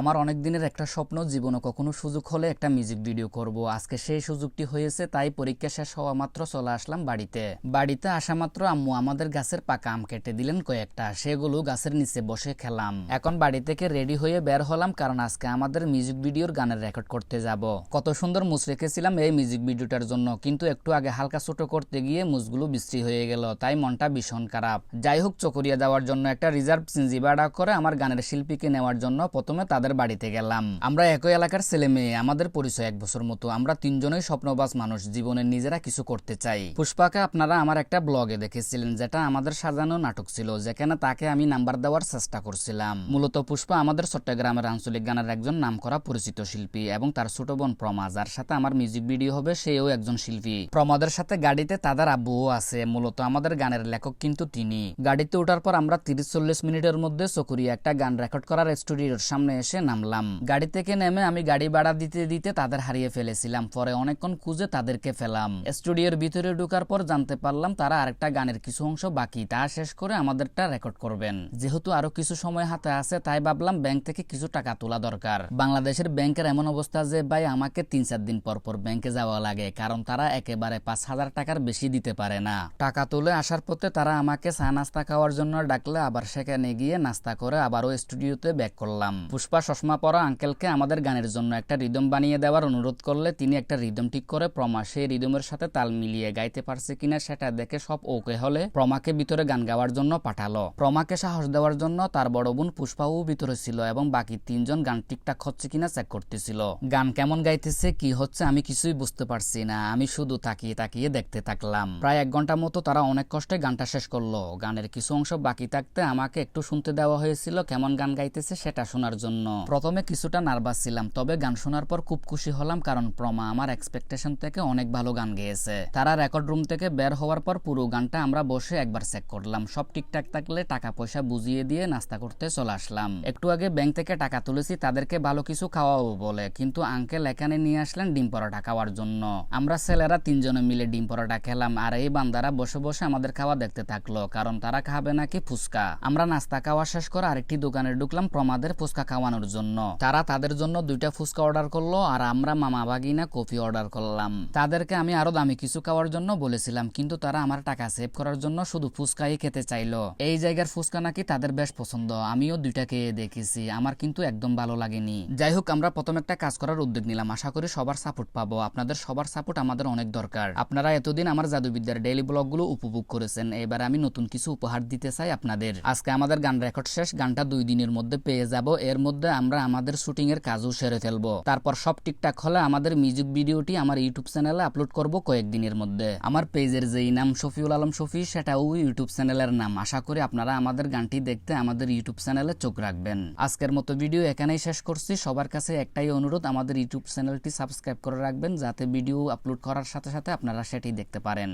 আমার অনেক দিনের একটা স্বপ্ন, জীবনে কখনো সুযোগ হলে একটা মিউজিক ভিডিও করব। আজকে সেই সুযোগটি হয়েছে, তাই পরীক্ষা শেষ হওয়া মাত্র চলে আসলাম বাড়িতে। বাড়িতে আসা মাত্র আম্মু আমাদের গাছের পাকা আম কেটে দিলেন কয়েকটা, সেগুলো গাছের নিচে বসে খেলাম। এখন বাড়ি থেকে রেডি হয়ে বের হলাম, কারণ আজকে আমাদের মিউজিক ভিডিওর গানের রেকর্ড করতে যাব। কত সুন্দর মুছ রেখেছিলাম এই মিউজিক ভিডিওটার জন্য, কিন্তু একটু আগে হালকা ছোট করতে গিয়ে মুছগুলো বৃষ্টি হয়ে গেল, তাই মনটা ভীষণ খারাপ। যাই হোক, চকরিয়া যাওয়ার জন্য একটা রিজার্ভ সিনজি ভাড়া করে আমার গানের শিল্পীকে নেওয়ার জন্য প্রথমে তাদের বাড়িতে গেলাম। আমরা একই এলাকার ছেলে মেয়ে, আমাদের পরিচয় এক বছর মতো। আমরা তিনজনই স্বপ্নবাজ মানুষ, জীবনে নিজেরা কিছু করতে চাই। পুষ্পাকে আপনারা আমার একটা ব্লগে দেখেছিলেন, যেটা আমাদের সাজানো নাটক ছিল, যেখানে তাকে আমি নাম্বার দেওয়ার চেষ্টা করছিলাম। মূলত পুষ্পা আমাদের চট্টগ্রামের আঞ্চলিক গানের একজন নামকরা পরিচিত শিল্পী এবং তার ছোট বোন প্রমা, যার সাথে আমার মিউজিক ভিডিও হবে, সেও একজন শিল্পী। প্রমাদের সাথে গাড়িতে তাদের আব্বুও আছে, মূলত আমাদের গানের লেখক কিন্তু তিনি। গাড়িতে ওঠার পর আমরা তিরিশ চল্লিশ মিনিটের মধ্যে চকুরিয়া একটা গান রেকর্ড করার স্টুডিওর সামনে এসে নামলাম। গাড়ি থেকে নেমে আমি গাড়ি ভাড়া দিতে দিতে তাদের হারিয়ে ফেলেছিলাম। পরে অনেকক্ষণ খুঁজে তাদেরকে ফেলাম স্টুডিওর ভিতরে ঢোকার পর জানতে পারলাম তারা আরেকটা গানের কিছু অংশ বাকি। তা শেষ করে আমাদেরটা রেকর্ড করবেন। যেহেতু আরও কিছু সময় হাতে আছে, তাই ভাবলাম ব্যাংক থেকে কিছু টাকা তোলা দরকার। বাংলাদেশের ব্যাংকের এমন অবস্থা যে ভাই, আমাকে তিন চার দিন পর পর ব্যাংকে যাওয়া লাগে, কারণ তারা একেবারে পাঁচ হাজার টাকার বেশি দিতে পারে না। টাকা তুলে আসার পথে তারা আমাকে চা নাস্তা খাওয়ার জন্য ডাকলে আবার সেখানে গিয়ে নাস্তা করে আবারও স্টুডিওতে ব্যাক করলাম। পুষ্পা চশমা পরা আঙ্কেলকে আমাদের গানের জন্য একটা রিদম বানিয়ে দেওয়ার অনুরোধ করলে তিনি একটা রিদম ঠিক করে প্রমা সেই রিদমের সাথে তাল মিলিয়ে গাইতে পারছে কিনা সেটা দেখে সব ওকে হলে প্রমাকে ভিতরে গান গাওয়ার জন্য পাঠালো। প্রমাকে সাহস দেওয়ার জন্য তার বড় বোন পুষ্পাও ভিতরে ছিল এবং বাকি তিনজন গান ঠিকঠাক হচ্ছে কিনা চেক করতেছিল। গান কেমন গাইতেছে, কি হচ্ছে আমি কিছুই বুঝতে পারছি না, আমি শুধু তাকিয়ে তাকিয়ে দেখতে থাকলাম। প্রায় এক ঘণ্টা মতো তারা অনেক কষ্টে গানটা শেষ করল। গানের কিছু অংশ বাকি থাকতে আমাকে একটু শুনতে দেওয়া হয়েছিল কেমন গান গাইতেছে সেটা শোনার জন্য। প্রথমে কিছুটা নার্ভাস ছিলাম, তবে গান শোনার পর খুব খুশি হলাম কারণ প্রমা আমার এক্সপেকটেশন থেকে অনেক ভালো গান গেয়েছে। তারা রেকর্ড রুম থেকে বের হওয়ার পর পুরো গানটা আমরা বসে একবার চেক করলাম। সব ঠিকঠাক থাকলে টাকা পয়সা বুঝিয়ে দিয়ে নাস্তা করতে চলে আসলাম। একটু আগে ব্যাংক থেকে টাকা তুলেছি, তাদেরকে ভালো কিছু খাওয়াবো বলে, কিন্তু আঙ্কেল এখানে নিয়ে আসলেন ডিম পরোটা খাওয়ার জন্য। আমরা ছেলেরা তিনজনে মিলে ডিম পরোটা খেলাম, আর এই বান্দারা বসে বসে আমাদের খাওয়া দেখতে থাকল, কারণ তারা খাবে নাকি ফুচকা। আমরা নাস্তা খাওয়া শেষ করে আরেকটি দোকানে ঢুকলাম, প্রমাদের ফুচকা খাওয়ানোর জন্য। তারা তাদের জন্য দুইটা ফুচকা অর্ডার করল আর আমরা মামা বাগিনা কফি অর্ডার করলাম। তাদেরকে আমি আরও দামি কিছু খাওয়ার জন্য বলেছিলাম, কিন্তু তারা আমার টাকা সেভ করার জন্য শুধু ফুচকাই খেতে চাইলো। এই জায়গার ফুচকা নাকি তাদের বেশ পছন্দ, আমিও দুইটা খেয়ে দেখেছি, আমার কিন্তু একদম ভালো লাগেনি। যাই হোক, আমরা প্রথম একটা কাজ করার উদ্যোগ নিলাম, আশা করি সবার সাপোর্ট পাবো, আপনাদের সবার সাপোর্ট আমাদের অনেক দরকার। আপনারা এতদিন আমার জাদুবিদ্যার ডেইলি ব্লগগুলো উপভোগ করেছেন, এবার আমি নতুন কিছু উপহার দিতে চাই আপনাদের। আজকে আমাদের গান রেকর্ড শেষ, গানটা দুই দিনের মধ্যে পেয়ে যাব, এর মধ্যে আমরা আমাদের শুটিং এর কাজও সেরে ফেলব। তারপর সব ঠিকঠাক হলে আমাদের মিউজিক ভিডিওটি আমার ইউটিউব চ্যানেলে আপলোড করব কয়েকদিনের মধ্যে। আমার পেজের যেই নাম শফিউল আলম শফি, সেটাও ইউটিউব চ্যানেলের নাম। আশা করি আপনারা আমাদের গানটি দেখতে আমাদের ইউটিউব চ্যানেলে চোখ রাখবেন। আজকের মতো ভিডিও এখানেই শেষ করছি। সবার কাছে একটাই অনুরোধ, আমাদের ইউটিউব চ্যানেলটি সাবস্ক্রাইব করে রাখবেন, যাতে ভিডিও আপলোড করার সাথে সাথে আপনারা সেটি দেখতে পারেন।